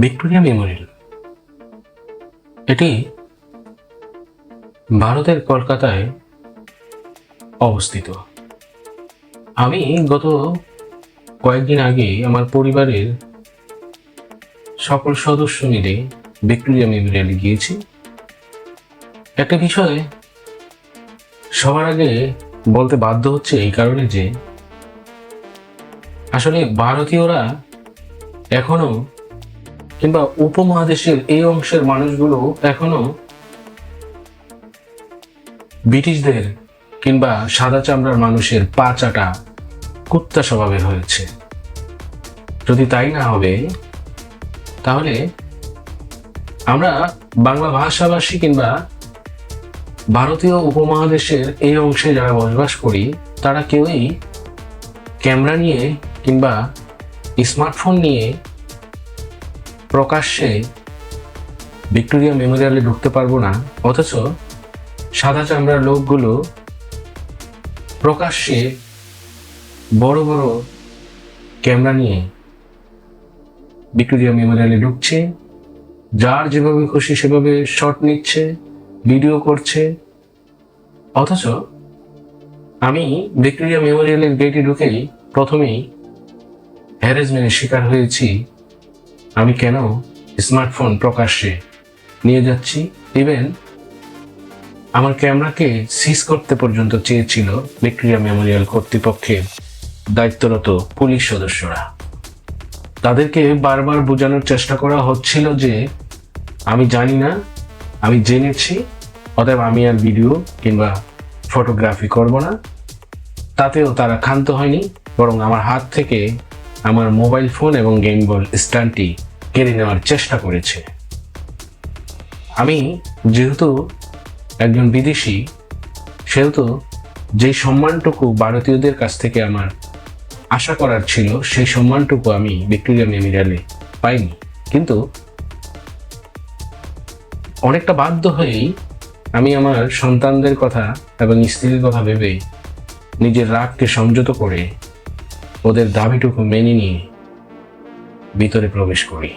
Victoria Memorial. এটি ভারতের কলকাতায় অবস্থিত। আমি গত কয়েকদিন আগে আমার পরিবারের সকল সদস্য মিলে ভিক্টোরিয়া মেমোরিয়ালে গিয়েছি। একটা বিষয় সবার আগে বলতে বাধ্য হচ্ছে এই কারণে যে, আসলে ভারতীয়রা এখনও কিংবা উপমহাদেশের এই অংশের মানুষগুলো এখনও ব্রিটিশদের কিংবা সাদা চামড়ার মানুষের পা চাটা কুত্তা স্বভাবের হয়েছে। যদি তাই না হবে, তাহলে আমরা বাংলা ভাষাভাষী কিংবা ভারতীয় উপমহাদেশের এই অংশে যারা বসবাস করি, তারা কেউই ক্যামেরা নিয়ে কিংবা স্মার্টফোন নিয়ে প্রকাশ্যে ভিক্টোরিয়া মেমোরিয়ালে ঢুকতে পারব না, অথচ সাদা চামড়ার লোকগুলো প্রকাশ্যে বড় বড় ক্যামেরা নিয়ে ভিক্টোরিয়া মেমোরিয়ালে ঢুকছে। যার যেভাবে খুশি সেভাবে শট নিচ্ছে ভিডিও করছে। অথচ আমি ভিক্টোরিয়া মেমোরিয়ালের গেটে ঢুকেই প্রথমেই হ্যারাসমেন্টের শিকার হয়েছি। আমি কেন স্মার্টফোন প্রকাশ্যে নিয়ে যাচ্ছি? ইভেন আমার ক্যামেরাকে সিজ করতে পর্যন্ত চেয়েছিল ভিক্টোরিয়া মেমোরিয়াল কর্তৃপক্ষের দায়িত্বরত পুলিশ সদস্যরা। তাদেরকে বারবার বোঝানোর চেষ্টা করা হচ্ছিল যে আমি জানি না, আমি জেনেছি, অতএব আমি আর ভিডিও কিংবা ফটোগ্রাফি করব না। তাতেও তারা ক্ষান্ত হয়নি, বরং আমার হাত থেকে আমার মোবাইল ফোন এবং গেম বল স্ট্যান্ডটি কেড়ে নেওয়ার চেষ্টা করেছে। আমি যেহেতু একজন বিদেশি, সেহেতু যেই সম্মানটুকু ভারতীয়দের কাছ থেকে আমার আশা করার ছিল, সেই সম্মানটুকু আমি ভিক্টোরিয়া মেমোরিয়ালে পাইনি। কিন্তু অনেকটা বাধ্য হয়েই আমি আমার সন্তানদের কথা এবং স্ত্রীর কথা ভেবে নিজের রাগকে সংযত করে ওদের দাবিটুকু মেনে নিয়ে ভিতরে প্রবেশ করি।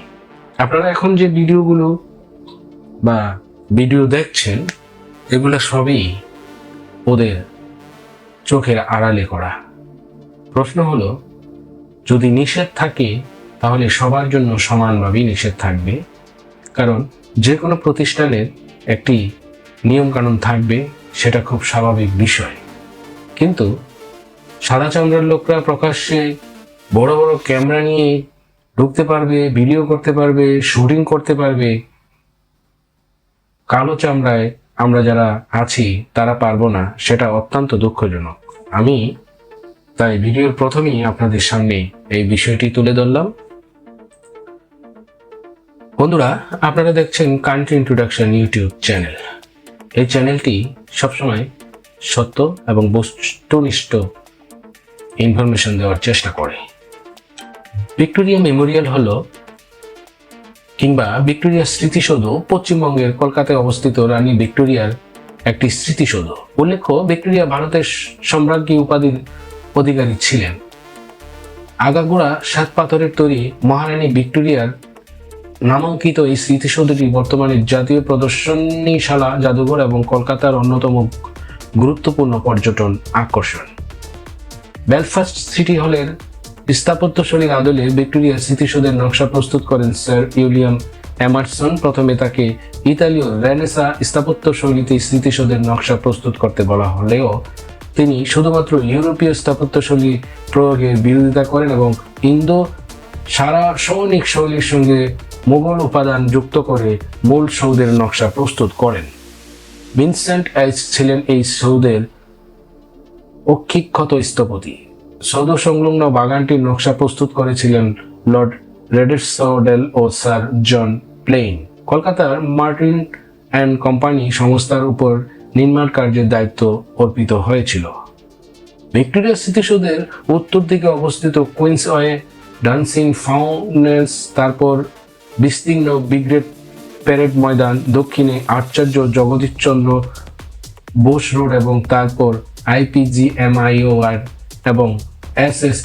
আপনারা এখন যে ভিডিওগুলো বা ভিডিও দেখছেন, এগুলো সবই ওদের চোখের আড়ালে করা। প্রশ্ন হলো, যদি নিষেধ থাকে, তাহলে সবার জন্য সমানভাবেই নিষেধ থাকবে। কারণ যে কোনো প্রতিষ্ঠানের একটি নিয়মকানুন থাকবে, সেটা খুব স্বাভাবিক বিষয়। কিন্তু সাদা চামড়ার লোকরা প্রকাশ্যে বড় বড় ক্যামেরা নিয়ে ঢুকতে পারবে, ভিডিও করতে পারবে, শুটিং করতে পারবে। কালো চামড়ায় আমরা যারা আছি, তারা পারব না। সেটা অত্যন্ত দুঃখজনক। আমি তাই ভিডিওর প্রথমেই আপনাদের সামনে এই বিষয়টি তুলে ধরলাম। বন্ধুরা, আপনারা দেখছেন কান্ট্রি ইন্ট্রোডাকশন ইউটিউব চ্যানেল এই চ্যানেলটি সবসময় সত্য এবং বস্তুনিষ্ঠ ইনফরমেশন দেওয়ার চেষ্টা করে। ভিক্টোরিয়া মেমোরিয়াল হলো কিংবা ভিক্টোরিয়ার স্মৃতিসৌধ পশ্চিমবঙ্গের কলকাতায় অবস্থিত রানী ভিক্টোরিয়ার একটি স্মৃতিসৌধ। উল্লেখ্য, ভিক্টোরিয়া ভারতের সম্রাজ্ঞী উপাধির অধিকারী ছিলেন। আগাগোড়া সাত পাথরের তৈরি মহারানী ভিক্টোরিয়ার নামাঙ্কিত এই স্মৃতিসৌধটি বর্তমানে জাতীয় প্রদর্শনীশালা, জাদুঘর এবং কলকাতার অন্যতম গুরুত্বপূর্ণ পর্যটন আকর্ষণ। বেলফাস্ট সিটি হলের স্থাপত্যশৈলীর আদলে ভিক্টোরিয়া স্মৃতিসৌধের নকশা প্রস্তুত করেন স্যার ইউলিয়াম এমারসন প্রথমে তাকে ইতালীয় রেনেসা স্থাপত্য শৈলীতে স্মৃতিসৌধের নকশা প্রস্তুত করতে বলা হলেও তিনি শুধুমাত্র ইউরোপীয় স্থাপত্যশৈলী প্রয়োগের বিরোধিতা করেন এবং ইন্দো সারা সৌনিক শৈলীর সঙ্গে মোগল উপাদান যুক্ত করে মূল সৌধের নকশা প্রস্তুত করেন। ভিনসেন্ট এলস ছিলেন এই সৌধের অক্ষিক্ষত স্থপতি। সৌধ সংলগ্ন বাগানটির নকশা প্রস্তুত করেছিলেন লর্ড রেডেসডেল ও স্যার জন প্লেইন। কলকাতার মার্টিন অ্যান্ড কোম্পানি সংস্থার উপর নির্মাণ কার্যের দায়িত্ব অর্পিত হয়েছিল। ভিক্টোরিয়া স্মৃতিসৌধের উত্তর দিকে অবস্থিত কুইন্স ওয়ে ডান্সিং ফাউন্টেন্স, তারপর বিস্তীর্ণ বিগ্রেড প্যারেড ময়দান, দক্ষিণে আচার্য জগদীশচন্দ্র বোস রোড এবং তারপর আইপিজিএমআইওআর এবং এস এস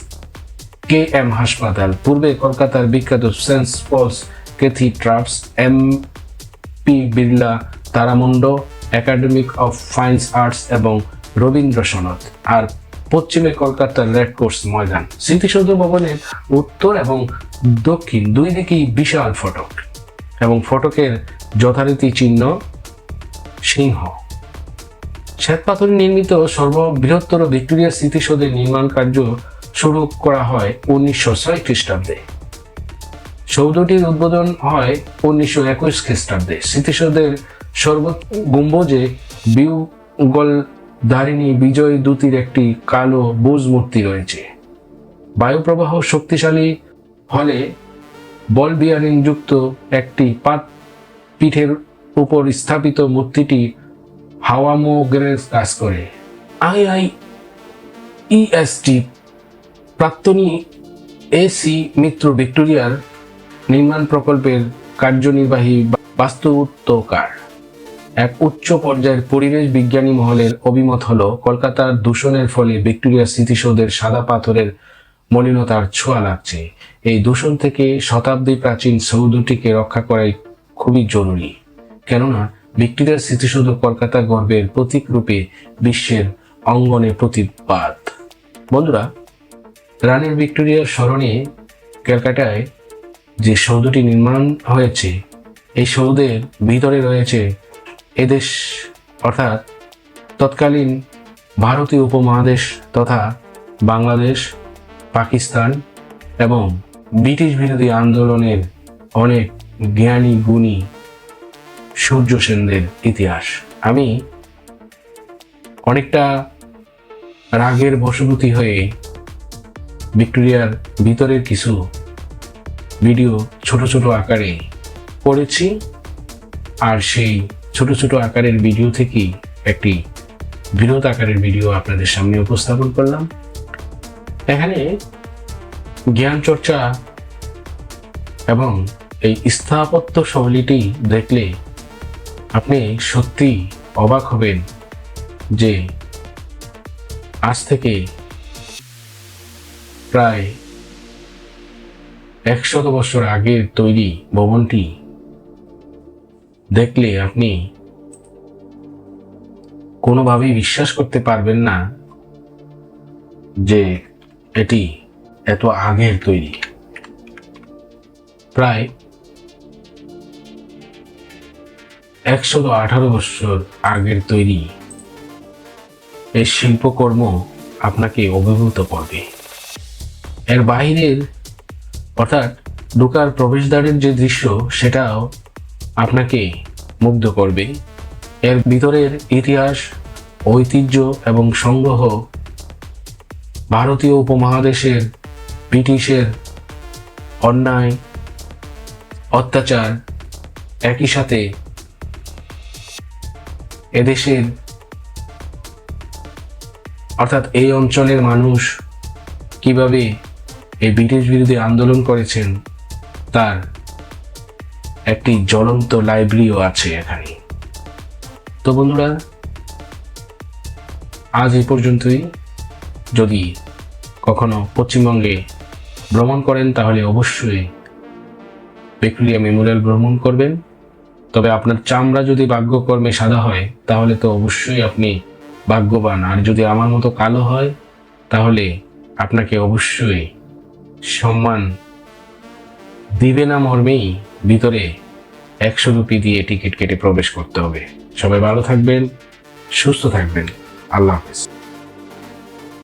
কে এম হাসপাতাল, পূর্বে কলকাতার বিখ্যাত Saint Paul's cathedral M P Birla Taramandal academic of fine arts এবং রবীন্দ্র সনদ, আর পশ্চিমে কলকাতার রেড কোর্স ময়দান। স্মৃতিসৌধ ভবনের উত্তর এবং দক্ষিণ দুই দিকেই বিশাল ফটক এবং ফটকের যথারীতি চিহ্ন সিংহ। শ্বেতপাথরে নির্মিত সর্ববৃহত্তর ভিক্টোরিয়া স্মৃতিসৌধের নির্মাণ কার্য শুরু করা হয় উনিশশো ছয় খ্রিস্টাব্দে। সৌধটির উদ্বোধন হয় উনিশশো একুশ খ্রিস্টাব্দে। স্মৃতিসৌধের সর্ব গম্বুজে বিউগল দারিণী বিজয় দূতির একটি কালো বোজ মূর্তি রয়েছে। বায়ুপ্রবাহ শক্তিশালী হলে বল বিয়ারিং যুক্ত একটি পাত পিঠের উপর স্থাপিত মূর্তিটি হাওয়ামোগের কাজ করে। আই আই ইএসটি প্রাক্তনী এসি মিত্র ভিক্টোরিয়ার নির্মাণ প্রকল্পের কার্যনির্বাহী বাস্তুত্বকার এক উচ্চ পর্যায়ের পরিবেশ বিজ্ঞানী মহলের অভিমত হলো, কলকাতার দূষণের ফলে ভিক্টোরিয়া স্মৃতিসৌধের সাদা পাথরের মলিনতার ছোঁয়া লাগছে। এই দূষণ থেকে শতাব্দী প্রাচীন সৌধটিকে রক্ষা করাই খুবই জরুরি। কেননা ভিক্টোরিয়ার স্মৃতিসৌধ কলকাতা গর্বের প্রতীক রূপে বিশ্বের অঙ্গনে প্রতিবাদ। বন্ধুরা, রানীর ভিক্টোরিয়ার স্মরণে ক্যালকাটায় যে সৌধটি নির্মাণ হয়েছে, এই সৌধের ভিতরে রয়েছে এদেশ, অর্থাৎ তৎকালীন ভারতীয় উপমহাদেশ তথা বাংলাদেশ, পাকিস্তান এবং ব্রিটিশ বিরোধী আন্দোলনের অনেক জ্ঞানী গুণী সূর্য সেনদের ইতিহাস। আমি অনেকটা রাগের বশবর্তী হয়ে ভিক্টোরিয়ার ভিতরের কিছু ভিডিও ছোট ছোট আকারে করেছি আর সেই ছোট ছোট আকারের ভিডিও থেকেই একটি বৃহৎ আকারের ভিডিও আপনাদের সামনে উপস্থাপন করলাম। এখানে জ্ঞান চর্চা এবং এই স্থাপত্য শৈলীটি দেখলে আপনি সত্যি অবাক হবেন যে আজ থেকে প্রায় একশত বছর আগের তৈরি ভবনটি দেখলে আপনি কোনোভাবেই বিশ্বাস করতে পারবেন না যে এটি এত আগের তৈরি। প্রায় একশত আঠারো বছর আগের তৈরি এই শিল্পকর্ম আপনাকে অভিভূত করবে। এর বাইরের অর্থাৎ ঢোকার প্রবেশদ্বারের যে দৃশ্য, সেটাও আপনাকে মুগ্ধ করবে। এর ভিতরের ইতিহাস, ঐতিহ্য এবং সংগ্রহ ভারতীয় উপমহাদেশের ব্রিটিশের অন্যায়, অত্যাচার একই সাথে এদেশের অর্থাৎ এই অঞ্চলের মানুষ কীভাবে এই ব্রিটিশ বিরোধী আন্দোলন করেছেন, তার একটি জ্বলন্ত লাইব্রেরিও আছে এখানে। তো বন্ধুরা, আজ এই পর্যন্তই। যদি কখনো পশ্চিমবঙ্গে ভ্রমণ করেন, তাহলে অবশ্যই ভিক্টোরিয়া মেমোরিয়াল ভ্রমণ করবেন। তবে আপনার চামড়া যদি ভাগ্যকর্মে সাদা হয়, তাহলে তো অবশ্যই আপনি ভাগ্যবান। আর যদি আমার মতো কালো হয়, তাহলে আপনাকে অবশ্যই সম্মান দিবে না মর্মেই ভিতরে একশো রুপি দিয়ে টিকিট কেটে প্রবেশ করতে হবে। সবাই ভালো থাকবেন, সুস্থ থাকবেন। আল্লাহ হাফিজ।